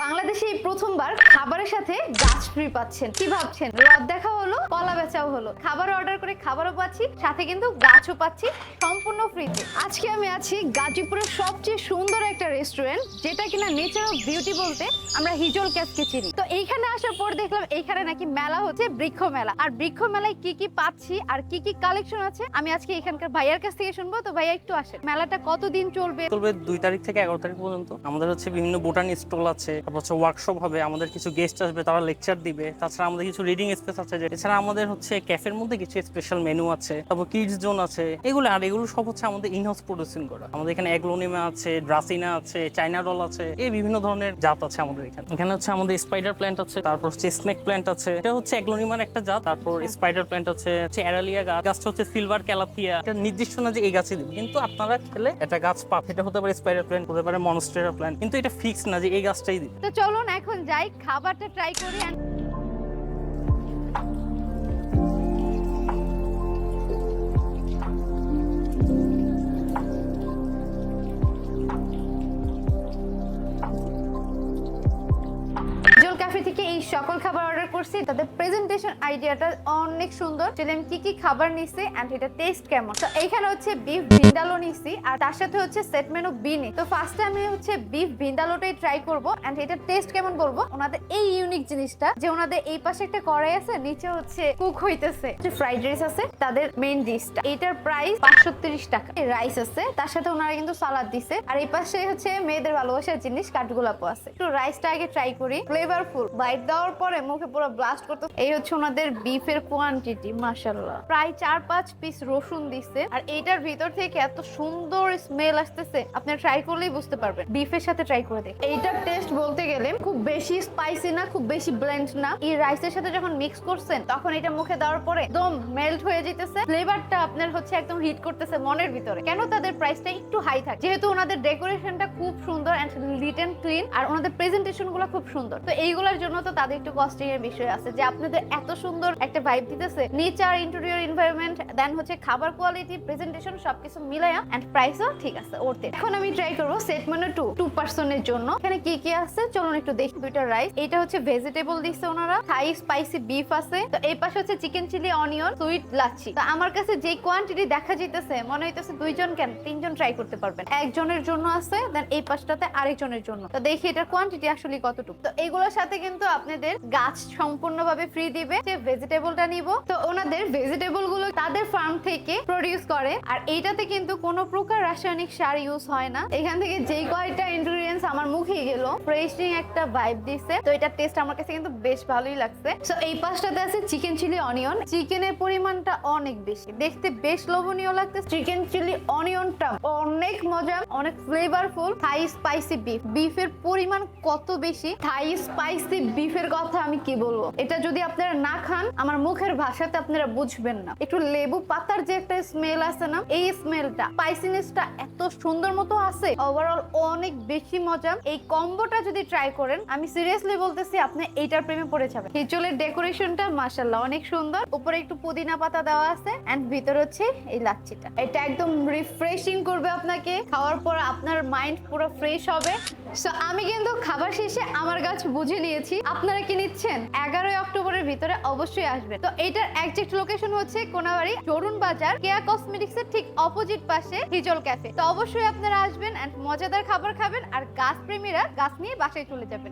বাংলাদেশে এই প্রথমবার খাবারের সাথে গাছ ফ্রি পাচ্ছেন। কি ভাবছেন? রদ দেখা হলো, কলা বেচাও হলো। খাবার অর্ডার করে খাবারও পাচ্ছি, সাথে কিন্তু গাছও পাচ্ছি, সম্পূর্ণ ফ্রিতে আজকে আমি আছি গাজীপুরের সবচেয়ে সুন্দর একটা রেস্টুরেন্ট যেটা কিনা নেচার অফ বিউটি বলতে আমরা হিজল ক্যাফকে চিনি। তো এইখানে আসার পর দেখলাম এইখানে নাকি মেলা হচ্ছে, বৃক্ষ মেলা। আর বৃক্ষ মেলায় কি কি পাচ্ছি, আর কি কি কালেকশন আছে, আমি আজকে এখানকার ভাইয়ার কাছ থেকে শুনব। তো ভাইয়া, একটু আসেন। মেলাটা কতদিন চলবে? চলবে দুই তারিখ থেকে এগারো তারিখ পর্যন্ত। আমাদের হচ্ছে বিভিন্ন বোটানি স্টল আছে তারপর হচ্ছে ওয়ার্কশপ হবে আমাদের কিছু গেস্ট আসবে তারা লেকচার দিবে তাছাড়া আমাদের কিছু রিডিং স্পেস আছে এছাড়া আমাদের হচ্ছে ক্যাফের মধ্যে কিছু স্পেশাল মেনু আছে তারপর কিডস জোন আছে এগুলো আর এগুলো সব হচ্ছে আমাদের ইনহাউস প্রোডিউসিং করা। আমাদের এখানে এগলোনিমা আছে ড্রাসিনা আছে চাইনা রোল আছে এই বিভিন্ন ধরনের জাত আছে আমাদের এখানে। এখানে হচ্ছে আমাদের স্পাইডার প্ল্যান্ট আছে তারপর হচ্ছে স্নেক প্ল্যান্ট আছে এটা হচ্ছে এগলোনিমার একটা জাত তারপর স্পাইডার প্ল্যান্ট আছে হচ্ছে অ্যারালিয়া গাছ গাছটা হচ্ছে সিলভার ক্যালাপিয়া এটা নির্দিষ্ট না যে এই গাছে দিবে কিন্তু আপনারা খেলে এটা গাছ পাবে এটা হতে পারে স্পাইডার প্ল্যান্ট হতে পারে মনস্টেরা প্ল্যান্ট কিন্তু এটা ফিক্স না যে এই গাছটাই দিবে। তো চলুন এখন যাই খাবারটা ট্রাই করি ক্যাফে থেকে এই সকল খাবার অর্ডার করছি। তাদের প্রেজেন্টেশন আইডিয়াটা অনেক সুন্দর। যে আমি কি কি খাবার নিছি এন্ড এটা টেস্ট কেমন। তো এইখানে হচ্ছে বিফ ভিন্ডালো নিছি আর তার সাথে হচ্ছে সেট মেনু বিনি তো ফার্স্টে আমি হচ্ছে বিফ ভিন্ডালোটাই ট্রাই করব এন্ড এটা টেস্ট কেমন বলব? ওনাদের এই ইউনিক জিনিসটা যে ওনাদের এই পাশে একটা কড়াই আছে, নিচে হচ্ছে কুক হইতেছে। ফ্রাইড রাইস আছে, তাদের মেইন ডিশটা এটার প্রাইস পাঁচশো টাকা। রাইস আছে, তার সাথে ওনারা কিন্তু সালাদ দিছে। আর এই পাশে হচ্ছে মেয়েদের ভালোবাসার জিনিস কাঠগোলাপও আছে। একটু রাইসটা আগে ট্রাই করি। ফ্লেভারফুল বাইট দেওয়ার পরে মুখে পুরো ব্লাস্ট এই হচ্ছে ওনাদের বিফের কোয়ান্টিটি মাশাল্লাহ প্রায় চার পাঁচ পিস রসুন আর এইটার ভিতর থেকে এত সুন্দর স্মেল আসতেছে আপনারা ট্রাই করলেই বুঝতে পারবেন। বিফের সাথে ট্রাই করে এইটার টেস্ট বলতে গেলে খুব বেশি স্পাইসি না, খুব বেশি ব্লেন্ড না। এই রাইসের সাথে যখন মিক্স করছেন, তখন এটা মুখে দেওয়ার পরে একদম মেল্ট হয়ে যেতেছে ফ্লেভারটা আপনার হচ্ছে একদম হিট করতেছে মনের ভিতরে। কেন তাদের প্রাইসটা একটু হাই থাকে? যেহেতু ওনাদের ডেকোরেশনটা খুব সুন্দর এন্ড লিট এন্ড ক্লিন আর ওনাদের প্রেজেন্টেশনগুলো খুব সুন্দর। তো এইগুলোর জন্য তো তাদের একটু কস্টিং এর বিষয় আছে। যে আপনাদের এত সুন্দর একটা ভাইব দিতেছে নেচার ইন্টেরিয়র এনভায়রনমেন্ট দেন হচ্ছে খাবার কোয়ালিটি প্রেজেন্টেশন সবকিছু মিলায়া এন্ড প্রাইসও ঠিক আছে ওরতে এখন আমি ট্রাই করব সেট মানে টু টু পার্সনের জন্য। এখানে কি কি আছে? চলুন একটু দেখি দুইটা রাইস এটা হচ্ছে ভেজিটেবল দিচ্ছে ওনারা। থাই স্পাইসি বিফ আছে। তো এই পাশে হচ্ছে chicken chilli onion sweet lassi. তো আমার কাছে যে কোয়ান্টিটি দেখা যাইতেছে, মনে হইতেছে দুইজন কেন? তিনজন ট্রাই করতে পারবেন। একজনের জন্য আছে দেন এই পাশটাতে আরেকজনের জন্য। তো দেখি এটার কোয়ান্টিটি আসলে কতটুকু। তো এগুলোর সাথে কিন্তু আপনাদের গাছ সম্পূর্ণভাবে ফ্রি দিবে। যে ভেজিটেবলটা নিব, তো ওনাদের ভেজিটেবলগুলো তাদের ফার্ম থেকে প্রডিউস করে। আর এইটাতে কিন্তু কোনো প্রকার রাসায়নিক সার ইউজ হয় না। এখান থেকে যেই কয়টা ইনগ্রিডিয়েন্টস আমার মুখে গেল ফ্রেশিং একটা ভাইব দিছে। তো এটা টেস্ট আমার কাছে কিন্তু বেশ ভালোই লাগছে। সো এই পাশটাতে আছে চিকেন চিলি অনিয়ন চিকেনের পরিমাণটা অনেক বেশি। দেখতে বেশ লোভনীয় লাগছে চিকেন চিলি অনিয়নটা অনেক মজা অনেক ফ্লেভারফুল থাই স্পাইসি বিফ বিফের পরিমাণ কত বেশি? থাই স্পাইসি বিফের কথা আমি কি বলব? এটা যদি আপনারা না খান, আমার মুখের ভাষাতে আপনারা বুঝবেন না। একটু লেবু পাতার যে একটা স্মেল আছে না, এই স্মেলটা স্পাইসিনেসটা এত সুন্দর মতো আছে ওভারঅল অনেক বেশি মজা। এই কম্বোটা যদি ট্রাই করেন, আমি সিরিয়াসলি বলতেছি, আপনি এইটার প্রেমে পড়ে যাবেন। হিচলের ডেকোরেশনটা মাশাআল্লাহ অনেক সুন্দর। উপরে একটু পুদিনা পাতা দেওয়া আছে এন্ড ভিতরে হচ্ছে এই লাচ্ছিটা। এটা একদম রিফ্রেশিং করবে আপনাকে। খাওয়ার পর আপনার মাইন্ড পুরো ফ্রেশ হবে। সো আমি কিন্তু খাবার শেষে আমার গাছ বুঝে নিয়েছি। আপনারা কি নিচ্ছেন? এগারোই অক্টোবরের ভিতরে অবশ্যই আসবে তো এটার একজ্যাক্ট লোকেশন হচ্ছে কোনাবাড়ি চরুন বাজার, কেয়া কসমেটিক্স এর ঠিক অপোজিট পাশে হিজল ক্যাফে তো অবশ্যই আপনারা আসবেন এন্ড মজাদার খাবার খাবেন আর গাছ প্রেমীরা গাছ নিয়ে বাসায় চলে যাবেন।